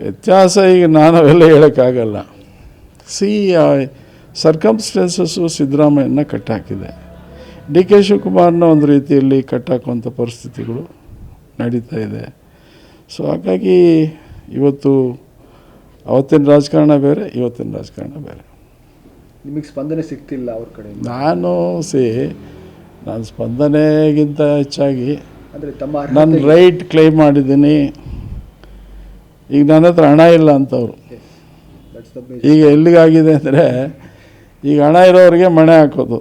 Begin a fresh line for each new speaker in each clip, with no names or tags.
ವ್ಯತ್ಯಾಸ ಈಗ ನಾನು ಅವೆಲ್ಲ ಹೇಳೋಕ್ಕಾಗಲ್ಲ. ಸಿ ಸರ್ಕಮ್ಸ್ಟೆನ್ಸಸ್ಸು ಸಿದ್ದರಾಮಯ್ಯನ ಕಟ್ಟಾಕಿದೆ. ಡಿ ಕೆ ಶಿವಕುಮಾರ್ನ ಒಂದು ರೀತಿಯಲ್ಲಿ ಕಟ್ಟಾಕುವಂಥ ಪರಿಸ್ಥಿತಿಗಳು ನಡೀತಾ ಇದೆ. ಸೊ ಹಾಗಾಗಿ ಇವತ್ತು ಅವತ್ತಿನ ರಾಜಕಾರಣ ಬೇರೆ ಇವತ್ತಿನ ರಾಜಕಾರಣ ಬೇರೆ.
ನಿಮಗೆ ಸ್ಪಂದನೆ ಸಿಗ್ತಿಲ್ಲ ಅವ್ರ ಕಡೆ
ನಾನು ಸಿ ನಾನು ಸ್ಪಂದನೆಗಿಂತ ಹೆಚ್ಚಾಗಿ
ಅಂದರೆ ತಮ್ಮ
ನನ್ನ ರೈಟ್ ಕ್ಲೈಮ್ ಮಾಡಿದ್ದೀನಿ. ಈಗ ನನ್ನ ಹತ್ರ ಹಣ ಇಲ್ಲ ಅಂತವ್ರು. ಈಗ ಎಲ್ಲಿಗಾಗಿದೆ ಅಂದರೆ, ಈಗ ಹಣ ಇರೋರಿಗೆ ಮಣೆ ಹಾಕೋದು.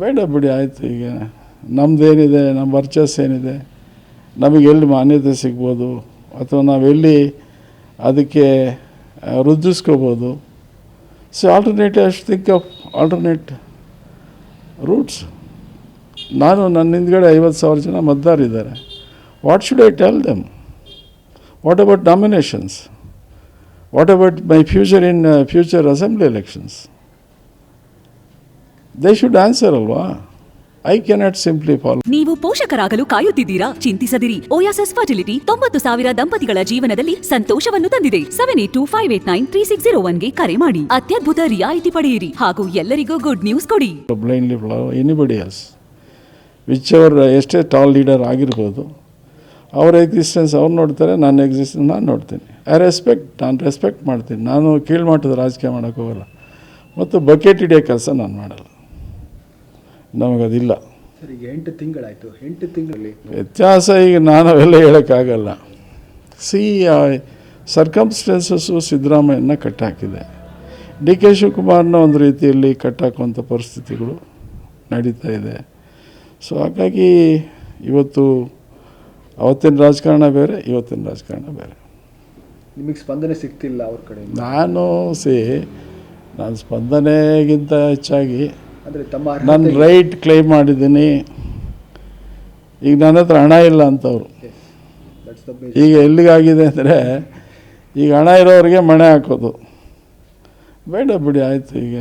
ಬೇಡ ಬಿಡಿ, ಆಯಿತು ಈಗ. ನಮ್ಮದೇನಿದೆ ನಮ್ಮ ವರ್ಚಸ್ ಏನಿದೆ, ನಮಗೆ ಎಲ್ಲಿ ಮಾನ್ಯತೆ ಸಿಗ್ಬೋದು? ಅಥವಾ ನಾವೆಲ್ಲಿ ಅದಕ್ಕೆ ವೃದ್ಧಿಸ್ಕೋಬೋದು ಸೊ ಆಲ್ಟರ್ನೇಟ್ ಅಷ್ಟು ಥಿಂಕ್ ಅಪ್ ಆಲ್ಟರ್ನೇಟ್ ರೂಟ್ಸ್ ನಾನು ನನ್ನ ಹಿಂದ್ಗಡೆ ಐವತ್ತು ಸಾವಿರ ಜನ ಮತದಾರಿದ್ದಾರೆ what should I tell them what nominations? What what my future future in future assembly elections They should answer ಅಲ್ವಾ ಐ ಕೆನಾಟ್ ಸಿಂಪ್ಲಿ ಫಾಲೋ
ನೀವು ಪೋಷಕರಾಗಲು ಕಾಯುತ್ತಿದ್ದೀರಾ? ಚಿಂತಿಸದಿರಿ. ಓಯಾಸಸ್ ಫರ್ಟಿಲಿಟಿ ತೊಂಬತ್ತು ಸಾವಿರ ದಂಪತಿಗಳ ಜೀವನದಲ್ಲಿ ಸಂತೋಷವನ್ನು ತಂದಿದೆ. Seven eight two five eight nine three six zero ಒನ್ಗೆ ಕರೆ ಮಾಡಿ. ಅತ್ಯದ್ಭುತ ರಿಯಾಯಿತಿ ಪಡೆಯಿರಿ ಹಾಗೂ ಎಲ್ಲರಿಗೂ ಗುಡ್ ನ್ಯೂಸ್ ಕೊಡಿ.
ಬ್ಲೈಂಡ್ಲಿ ಎನಿಬಡಿ ಎಲ್ಸ್ ವಿಚ್ ಅವರ್ ಎಷ್ಟೇ ಟಾಲ್ ಲೀಡರ್ ಆಗಿರ್ಬೋದು ಅವ್ರ ಎಕ್ಸಿಸ್ಟೆನ್ಸ್ ಅವ್ರು ನೋಡ್ತಾರೆ ನನ್ನ ಎಕ್ಸಿಸ್ಟೆನ್ಸ್ ನಾನು ನೋಡ್ತೀನಿ. ಐ ರೆಸ್ಪೆಕ್ಟ್ ನಾನು ರೆಸ್ಪೆಕ್ಟ್ ಮಾಡ್ತೀನಿ. ನಾನು ಕೀಳ್ಮಟ್ಟದ ರಾಜಕೀಯ ಮಾಡೋಕ್ಕೆ ಹೋಗಲ್ಲ. ಮತ್ತು ಬಕೆಟ್ ಹಿಡಿಯೋ ಕೆಲಸ ನಾನು ಮಾಡಲ್ಲ. ನಮಗದಿಲ್ಲ
ಎಂಟು ತಿಂಗಳಾಯಿತು. ಎಂಟು ತಿಂಗಳಲ್ಲಿ
ವ್ಯತ್ಯಾಸ ಈಗ ನಾನು ಅವೆಲ್ಲ ಹೇಳೋಕ್ಕಾಗಲ್ಲ. ಸಿ ಸರ್ಕಮ್ಸ್ಟೆನ್ಸಸ್ಸು ಸಿದ್ದರಾಮಯ್ಯನ ಕಟ್ಟಾಕಿದೆ. ಡಿ ಕೆ ಶಿವಕುಮಾರ್ನ ಒಂದು ರೀತಿಯಲ್ಲಿ ಕಟ್ಟಾಕುವಂಥ ಪರಿಸ್ಥಿತಿಗಳು ನಡೀತಾ ಇದೆ. ಸೊ ಹಾಗಾಗಿ ಇವತ್ತು ಅವತ್ತಿನ ರಾಜಕಾರಣ ಬೇರೆ ಇವತ್ತಿನ ರಾಜಕಾರಣ ಬೇರೆ.
ನಿಮಗೆ ಸ್ಪಂದನೆ ಸಿಗ್ತಿಲ್ಲ ಅವ್ರ ಕಡೆ
ನಾನು ಸಿ ನಾನು ಸ್ಪಂದನೆಗಿಂತ ಹೆಚ್ಚಾಗಿ
ಅಂದರೆ ತಮ್ಮ
ನನ್ನ
ಅರ್ಹತೆ
ರೈಟ್ ಕ್ಲೈಮ್ ಮಾಡಿದ್ದೀನಿ. ಈಗ ನನ್ನ ಹತ್ರ ಹಣ ಇಲ್ಲ ಅಂತವ್ರು. ಈಗ ಎಲ್ಲಿಗಾಗಿದೆ ಅಂದರೆ ಈಗ ಹಣ ಇರೋರಿಗೆ ಮಣೆ ಹಾಕೋದು. ಬೇಡ ಬಿಡಿ ಆಯಿತು ಈಗ.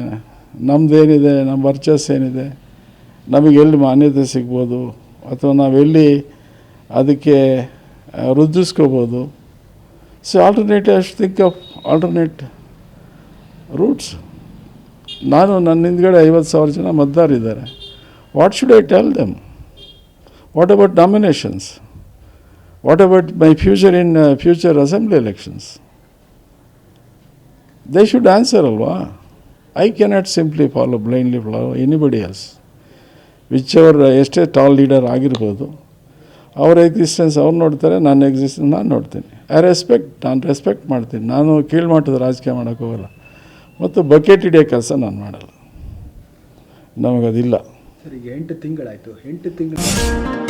ನಮ್ಮದೇನಿದೆ ನಮ್ಮ ವರ್ಚಸ್ ಏನಿದೆ ನಮಗೆ ಎಲ್ಲಿ ಮಾನ್ಯತೆ ಸಿಗ್ಬೋದು? ಅಥವಾ ನಾವೆಲ್ಲಿ ಅದಕ್ಕೆ ಆ, ವೃದ್ಧಿಸ್ಕೋಬೋದು ಸೊ ಆಲ್ಟರ್ನೇಟ್ ಅಷ್ಟು ಥಿಂಕ್ ಆಫ್ ಆಲ್ಟರ್ನೇಟ್ ರೂಟ್ಸ್ ನಾನು ನನ್ನ ಹಿಂದ್ಗಡೆ ಐವತ್ತು ಸಾವಿರ ಜನ ಮತದಾರಿದ್ದಾರೆ. What should I tell them what about nominations what about my future in future assembly elections they should answer ಅಲ್ವಾ? I cannot simply follow blindly follow anybody else which hour ಎಷ್ಟೇ tall leader ಆಗಿರ್ಬೋದು ಅವ್ರ existence ಅವ್ರು ನೋಡ್ತಾರೆ, ನನ್ನ existence ನಾನು ನೋಡ್ತೀನಿ. I respect ನಾನು ರೆಸ್ಪೆಕ್ಟ್ ಮಾಡ್ತೀನಿ. ನಾನು ಕೀಳ್ಮಟ್ಟದ ರಾಜಕೀಯ ಮಾಡೋಕ್ಕೆ ಹೋಗಲ್ಲ. ಮತ್ತು ಬಕೆಟ್ ಹಿಡಿಯೋ ಕೆಲಸ ನಾನು ಮಾಡಲ್ಲ. ನಮಗದಿಲ್ಲ.
ಸರಿ ಎಂಟು ತಿಂಗಳಾಯಿತು. ಎಂಟು ತಿಂಗಳು